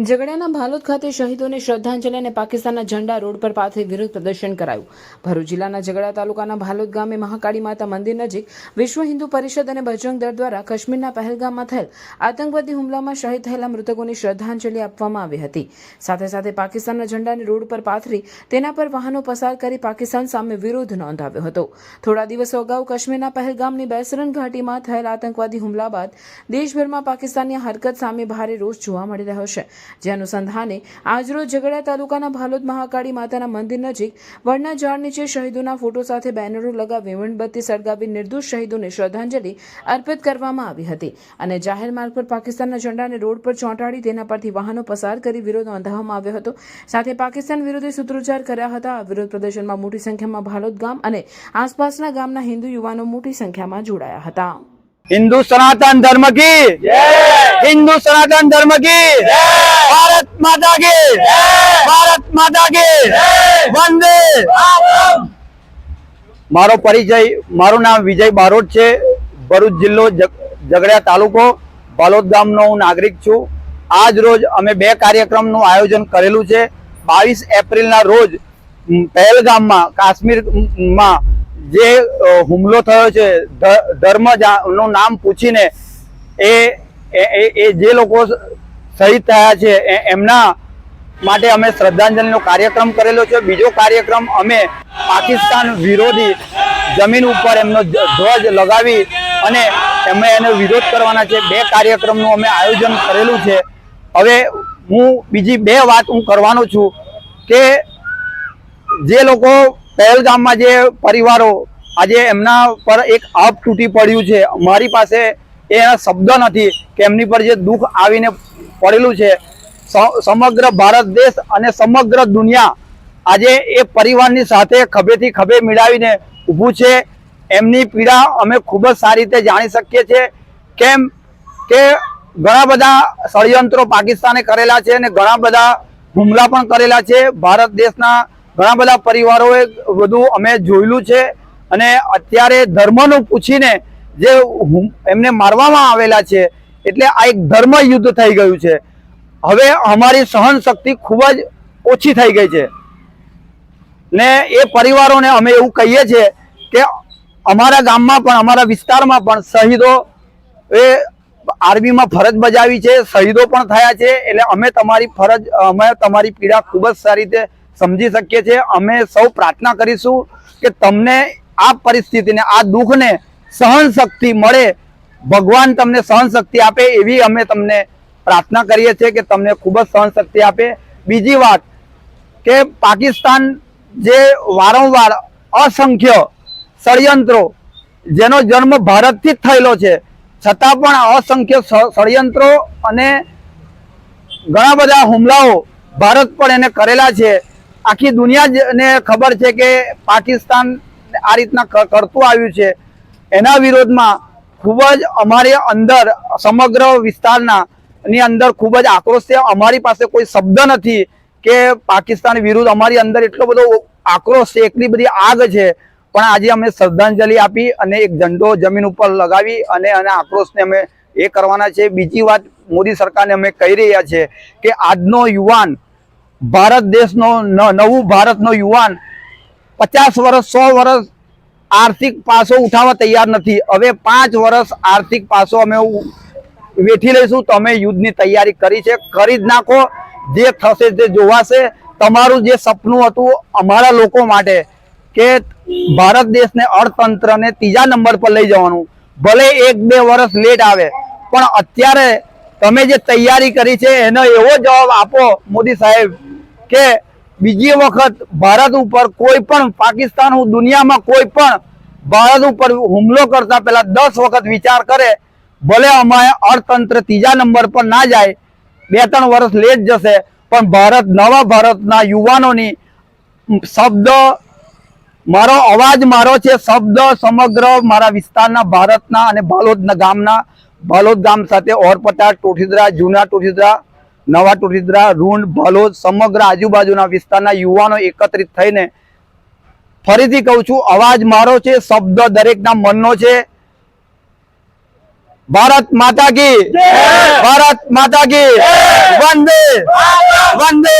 ઝઘડિયાના ભાલોદ ખાતે શહીદોને શ્રદ્ધાંજલિ અને પાકિસ્તાનના ઝંડા રોડ પર પાથરી વિરોધ પ્રદર્શન કરાયું. ભરૂચ જિલ્લાના ઝઘડા તાલુકાના ભાલોદ ગામે મહાકાળી માતા મંદિર નજીક વિશ્વ હિન્દુ પરિષદ અને બજરંગ દળ દ્વારા કાશ્મીરના પહેલગામમાં થયેલ આતંકવાદી હુમલામાં શહીદ થયેલા મૃતકોને શ્રદ્ધાંજલિ આપવામાં આવી હતી. સાથે સાથે પાકિસ્તાનના ઝંડાને રોડ પર પાથરી તેના પર વાહનો પસાર કરી પાકિસ્તાન સામે વિરોધ નોંધાવ્યો હતો. થોડા દિવસો અગાઉ કાશ્મીરના પહેલગામની બેસરન ઘાટીમાં થયેલ આતંકવાદી હુમલા બાદ દેશભરમાં પાકિસ્તાનની હરકત સામે ભારે રોષ જોવા મળી રહ્યો છે. જે અનુસંધાને આજરોજ ઝઘડા તાલુકાના ભાલોદ મહાકાળી માતાના મંદિર નજીક વડના ઝાડ નીચે શહીદોના ફોટો સાથે બેનરો લગાવી મીણબત્તી સળગાવી નિર્દોષ શહીદોને શ્રદ્ધાંજલિ અર્પિત કરવામાં આવી હતી અને જાહેર માર્ગ પર પાકિસ્તાનના ઝંડાને રોડ પર ચોંટાડી તેના પરથી વાહનો પસાર કરી વિરોધ નોંધાવવામાં આવ્યો હતો. સાથે પાકિસ્તાન વિરુદ્ધ સૂત્રોચ્ચાર કર્યા હતા. વિરોધ પ્રદર્શનમાં મોટી સંખ્યામાં ભાલોદ ગામ અને આસપાસના ગામના હિન્દુ યુવાનો મોટી સંખ્યામાં જોડાયા હતા. હિન્દુ સનાતન ધર્મ કી? જય! હિન્દુ સનાતન ધર્મ કી ભારત માતા કી ભારત માતા કી વંદે. મારો પરિચય, મારું નામ વિજય બારોટ છે. ભરૂચ જિલ્લો ઝઘડિયા તાલુકો, બાલોદ ગામનો હું નાગરિક છું. આજ રોજ અમે બે કાર્યક્રમનું આયોજન કરેલું છે. બાવીસ એપ્રિલના રોજ પહેલગામમાં, કાશ્મીરમાં જે હુમલો થયો છે ધર્મનું નામ પૂછીને એ એ- જે લોકો શહીદ થયા છે એમના માટે અમે શ્રદ્ધાંજલિનો કાર્યક્રમ કરેલો છે. બીજો કાર્યક્રમ અમે પાકિસ્તાન વિરોધી જમીન ઉપર એમનો ધ્વજ લગાવી અને અમે એનો વિરોધ કરવાના છે. બે કાર્યક્રમનું અમે આયોજન કરેલું છે. હવે હું બીજી બે વાત હું કરવાનો છું કે જે લોકો પહેલગામમાં જે પરિવારો આજે એમના પર એક આપ તૂટી પડ્યું છે, મારી પાસે એના શબ્દ નથી કે એમની પર જે દુઃખ આવીને પડેલું છે. સમગ્ર ભારત દેશ અને સમગ્ર દુનિયા આજે એ પરિવારની સાથે ખભેથી ખભે મિલાવીને ઊભું છે. એમની પીડા અમે ખૂબ જ સારી રીતે જાણી શકીએ છીએ. કેમ કે ઘણા બધા ષડયંત્રો પાકિસ્તાને કરેલા છે અને ઘણા બધા હુમલા પણ કરેલા છે. ભારત દેશના ઘણા બધા પરિવારોએ બધું અમે જોયેલું છે અને અત્યારે ધર્મનું પૂછીને જે એમને મારવામાં આવેલા છે, એટલે આ એક ધર્મ યુદ્ધ થઈ ગયું છે. હવે અમારી સહન શક્તિ ખૂબ જ ઓછી થઈ ગઈ છે. ને એ પરિવારોને અમે એવું કહીએ છીએ કે અમારા ગામમાં પણ, અમારા વિસ્તારમાં પણ શહીદો, એ આર્મીમાં ફરજ બજાવી છે, શહીદો પણ થયા છે, એટલે અમે તમારી ફરજ, અમે તમારી પીડા ખૂબ જ સારી રીતે સમજી શકીએ છીએ. અમે સૌ પ્રાર્થના કરીશું કે તમને આ પરિસ્થિતિને, આ દુઃખને સહન શક્તિ મળે, ભગવાન તમને સહન શક્તિ આપે એવી અમે તમને પ્રાર્થના કરીએ છીએ કે તમને ખૂબ જ સહન શક્તિ આપે. બીજી વાત કે પાકિસ્તાન જે વારંવાર અસંખ્ય ષડયંત્રો, જેનો જન્મ ભારતથી જ થયેલો છે, છતાં પણ અસંખ્ય ષડયંત્રો અને ઘણા બધા હુમલાઓ ભારત પણ એને કરેલા છે. આખી દુનિયા ને ખબર છે કે પાકિસ્તાન આ રીતના કરતું આવ્યું છે. એના વિરોધમાં ખૂબ જ અમારી અંદર સમગ્ર વિસ્તારના ની અંદર ખૂબ જ આક્રોશ છે. અમારી પાસે કોઈ શબ્દ નથી કે પાકિસ્તાન વિરુદ્ધ અમારી અંદર એટલો બધો આક્રોશ છે, એટલી બધી આગ છે. પણ આજે અમે શ્રદ્ધાંજલિ આપી અને એક ઝંડો જમીન ઉપર લગાવી અને આના આક્રોશને અમે એ કરવાના છે. બીજી વાત મોદી સરકારને અમે કહી રહ્યા છે કે આજનો યુવાન, ભારત દેશનો નવું ભારતનો યુવાન પચાસ વર્ષ, સો વર્ષ આર્થિક પાસો ઉઠાવવા તૈયાર નથી. હવે પાંચ વર્ષ આર્થિક પાસો અમે વેઠી લઈશું. તમે યુદ્ધની તૈયારી કરી છે. કરી જ નાખો. જે થશે તે જોવાશે. તમારું જે સપનું હતું અમારા લોકો માટે કે ભારત દેશને અર્થતંત્રને ત્રીજા નંબર પર લઈ જવાનું. ભલે એક બે વર્ષ લેટ આવે, પણ અત્યારે તમે જે તૈયારી કરી છે, એનો એવો જવાબ આપો મોદી સાહેબ કે બીજી વખત ભારત ઉપર કોઈ પણ પાકિસ્તાન દુનિયામાં કોઈ પણ ભારત ઉપર હુમલો કરતા પહેલા દસ વખત વિચાર કરે, ભલે અમારે અર્થતંત્ર ત્રીજા નંબર પર ના જાય બે ત્રણ વર્ષ લેટ જશે, પણ ભારત, નવા ભારતના યુવાનોની શબ્દ, મારો અવાજ મારો છે, શબ્દ સમગ્ર મારા વિસ્તારના ભારતના અને બાલોદના ગામના, બાલોદ ગામ સાથે ઓરપટા ટોઠીદરા જૂના ટોઠીદરા નવા ટોઠીદરા રૂંડ ભલોદ સમગ્ર આજુબાજુના વિસ્તારના યુવાનો એકત્રિત થઈને ફરીથી કહું છું અવાજ મારો છે શબ્દ દરેકના મનનો છે. ભારત માતા કી ભારત માતા કી વંદે! વંદે!